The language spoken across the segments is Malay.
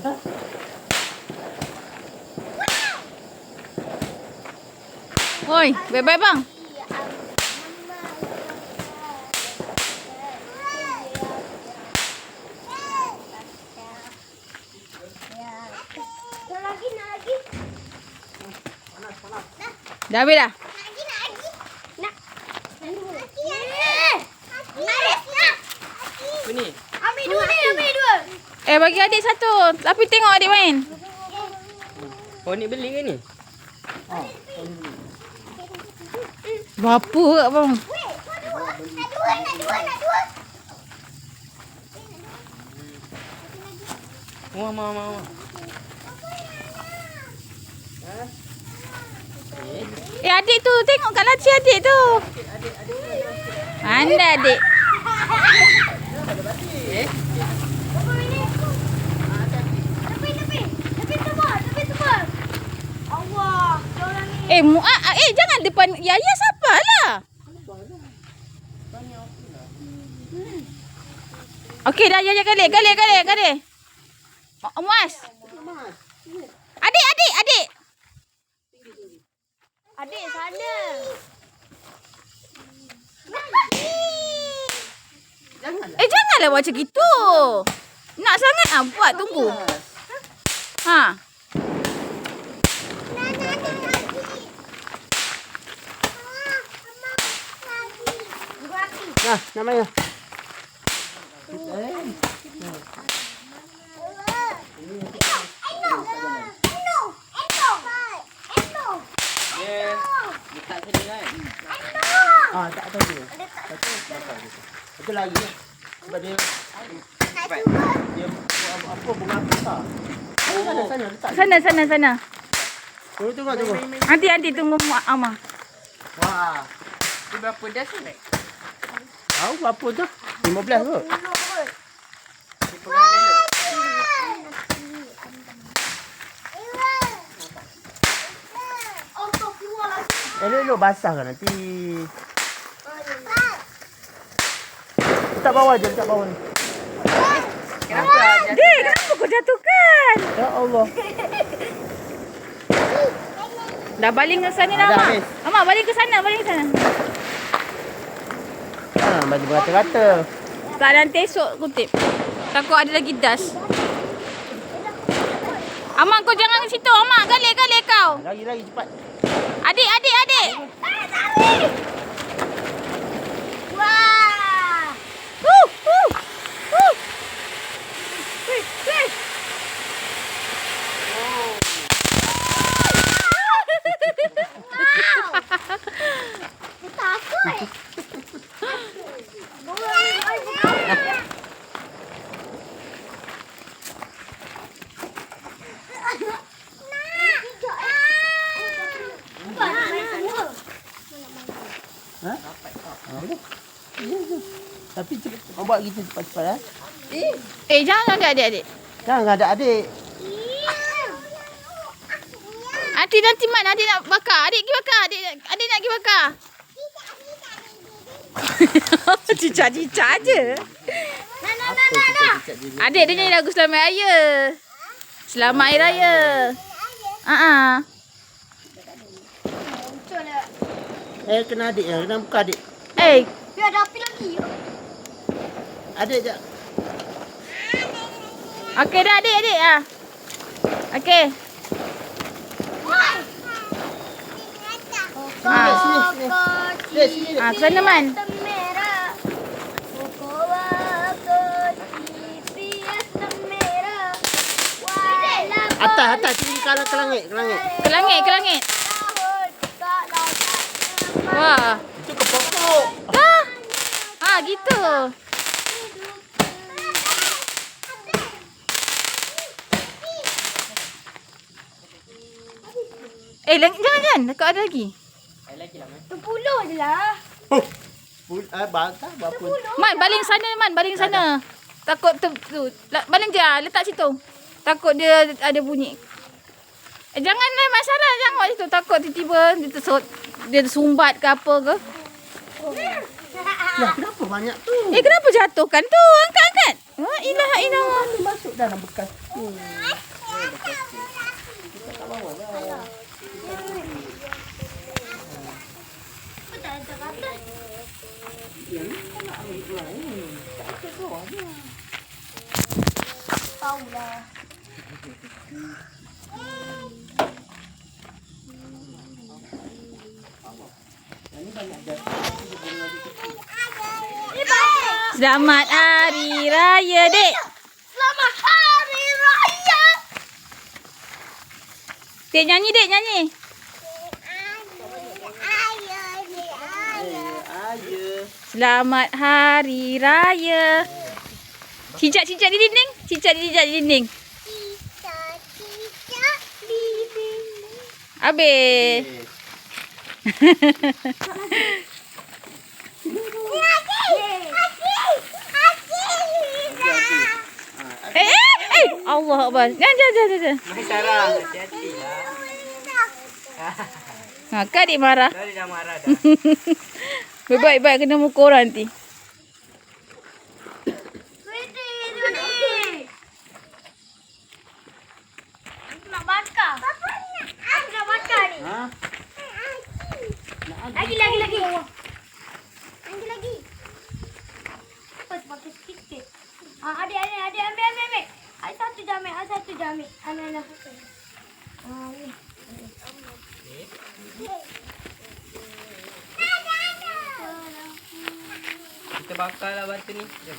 Oi, bye-bye bang. Nak lagi, nak lagi. Dah habis dah? Nak lagi, nak lagi. Nak. Lagi, lagi. Aris, nak. Apa ni? Ambil dua ni, ambil dua. Eh, bagi adik satu. Tapi tengok adik main. Oh ni beli ke ni? Berapa ke bang? Weh, kau dua. Nak dua, nak dua, nak dua. Wah, mama, mama. Eh, adik tu. Tengok kat laci adik tu. Mana adik? Seorang ni. Eh, Muat. Eh, jangan depan Yaya siapa lah. Okey dah Yaya galik, galik, galik, galik. Mu- Muaz. Adik, adik, adik. Adik sana. Eh, janganlah buat macam gitu. Nak sangat ah buat tunggu. Ha. Nah, namanya. Yeah. Letak sini kan? Ah, tak tahu tu. Itu lagi lah. Sebab dia dia apa bunga apa? Sana sana letak. Sana, sana, sana. Tunggu tunggu tunggu. Nanti nanti tunggu Ama. Wah. Dia berapa dah sunat? Tahu berapa tu? 15 kot. Dia pengaruh dulu. Elok-elok basah kan nanti. Letak bawah je, letak bawah ni. Kenapa? Dek, kenapa kau jatuhkan? Ya Allah. Dah baling ke sana dah, habis. Ama, baling ke sana, baling ke sana. Baju berata-rata. Tak nanti esok kutip. Takut ada lagi dust. Amak kau jangan ke situ. Amak galik galik kau. Lagi-lagi cepat. Adik adik adik. Wah. Huh, huh, huh. Wih, wih. Takut. Ha? Ha, boleh. Ya, ya. Tapi cepat, kau buat gitu cepat-cepat eh. Eh jangan ada adik adik. Jangan ada adik. Nanti nanti mat adik nak bakar. Adik pergi bakar. Adik adik nak pergi bakar. Cicak-cicak aje. Nah, nah, nah, nah, nah. Adik dia nyanyi lagu Selamat Hari Raya. Selamat Hari Raya. Ha ah. Lah. Eh, kena adik ya. Kena buka adik. Eh, Biar ada api lagi. Adik je. okey dah adik adik ah. Okey. Sini, sini, sini. Dek, sini. Ah, ke sana man. Atas, atas. Tinggi ke ke langit, ke langit. Ke langit, ke langit. kalau Wah. Ke pokok. Dah. Ah, gitu. Eh, lang- jangan jangan. Dekat ada lagi. Sepuluh je lah. Oh. Pul, ah, bangkah berapa? Man, baling sana man, baling sana. Takut tu, tu. Baling je, ah, letak situ. Takut dia ada bunyi. Eh, jangan lah masalah jangan buat situ. Takut tiba-tiba dia tersut, dia tersumbat ke apa ke. Lah, kenapa banyak tu? Eh, kenapa jatuhkan tu? Angkat, angkat. La ilaha illallah. Ni masuk dalam bekas tu. Kita tak bawa lah. Tak ada kata. Yang ni tak nak ambil keluar ni. Tak ada keluar ni. Tahu lah. Yang ni banyak jatuh. Selamat Hari Raya, Dek. Selamat Hari Raya. Dek nyanyi, Dek nyanyi. Selamat Hari Raya. Cicak-cicak di dinding. Cicak-cicak di dinding. Habis. Eh, eh, eh. Allah Akbar. Jangan, jangan, jangan, jangan. Mai Sarah, hati-hati lah. Ha, kak adik marah. Dah dia dah marah dah. Baik-baik kena muka orang nanti. Nak bakar. Aku nak bakar ni. Ha? Lagi, lagi, lagi. Lagi, lagi. Lepas pakai sikit. Ah, adik, adik, adik, ambil, ambil, ambil. Ada satu je ambil, ada satu je ambil. Ambil, ambil. Ah, ni. Kita bakar lah batu ni. Jom.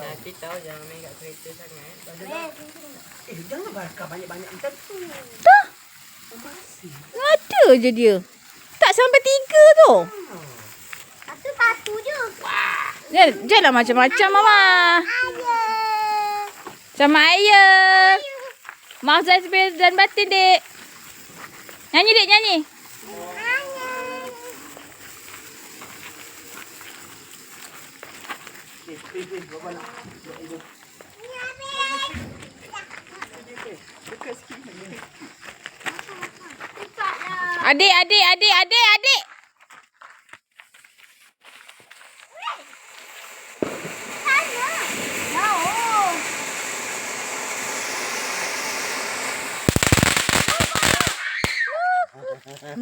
Nanti tahu jangan main kat kereta sangat. Eh, jangan bakar banyak-banyak macam tu. Dah. Ada je dia. Tak sampai tiga tu. Satu-satu je. Jangan, janganlah macam-macam, Mama. Ayah. Sama ayah. Maaf saya sebel dan batin, dek. Nyanyi, dek, nyanyi. Adik, adik, adik, adik, adik.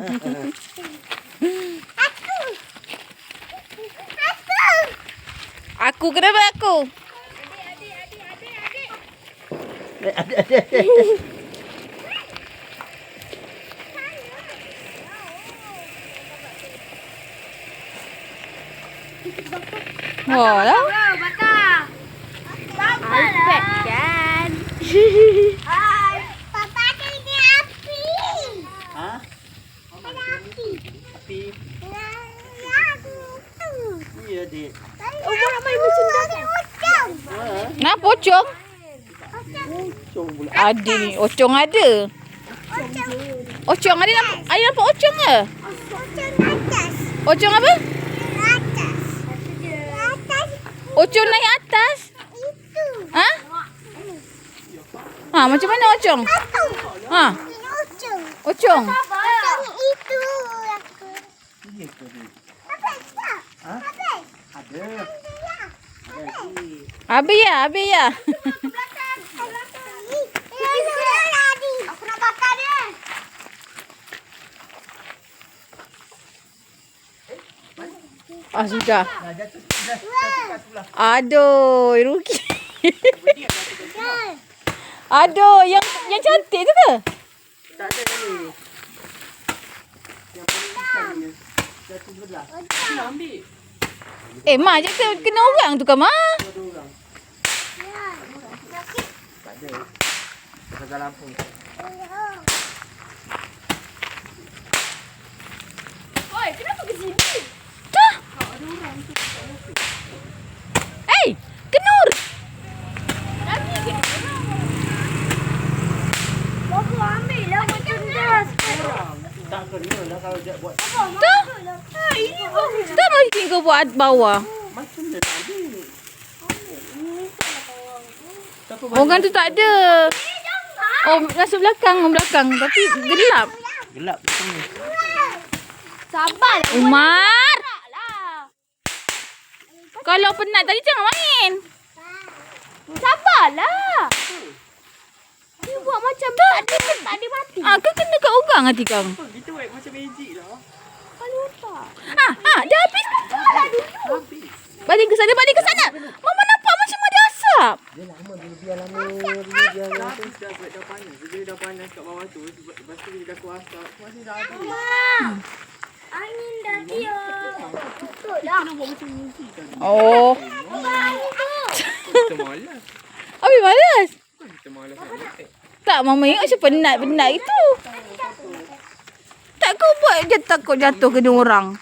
Aku kenapa aku? Eh, ada, ada, ada. Oh, lah. Bro, bakar. Alfred kan. Hai. Papa ini api. Ha? Ada api. Api. Ya, tu. Oh, nak main macam. Ucang. Ha? Nah, pocong. Pula. Ada ni. Ocong ada. Ocong ada nampak. Ada nampak ocong ke? Ucang atas. Ocong apa? Atas. Atas Ocong naik atas. itu. Ha? Ha, macam mana ocong? Ha, ucang. ocong. Ucang itu. Ya ke, dek? Apa? Tak. Ha? Apa? Ada. Habis ya, habis ya. Ah, sudah. Dah. Dah. Aduh, rugi. Aduh, yang yang cantik tu ke? Tak ada ni. Yang paling besar ni. Jatuh sebelah. Nak ambil. Eh, Ma je kena, kena orang tu kan, Ma? Orang. Tak ada. Pasal lampu. Oi, kenapa ke sini? Dah. Eh, kenur. Babu ambil lah macam das. Tak kena lah kalau dia buat. Dah. Dah mau buat bawah. Macam dia tadi. Orang tu tak ada. Oh, masuk belakang, belakang. Tapi gelap. Gelap di sini. Sabar. Umar, kalau penat tadi jangan main. Sabarlah. Dia buat macam tadi pun tak ada mati. Ah, kau kena kat orang hati kau. Oh, gitu buat macam magic lah. Kalau tak. Ah, ah, dah habis. Balik ke sana, balik ke sana. Mama nampak macam ada asap. Dia lama dia biar lama dia biar Dah habis dah buat dah panas. Dia dah panas kat bawah tu. Lepas tu dia dah kuat asap. Masih dah habis. Angin dah tiup. Betul dah. Oh. Bukan angin tu. Kita malas. Habis malas. Kita malas. Tak, Mama ingat macam penat-penat itu. Buat je takut jatuh kena orang.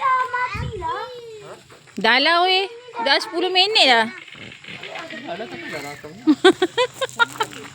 Dah lah. Dah lah weh. Dah 10 minit dah. Ada tak dah datang.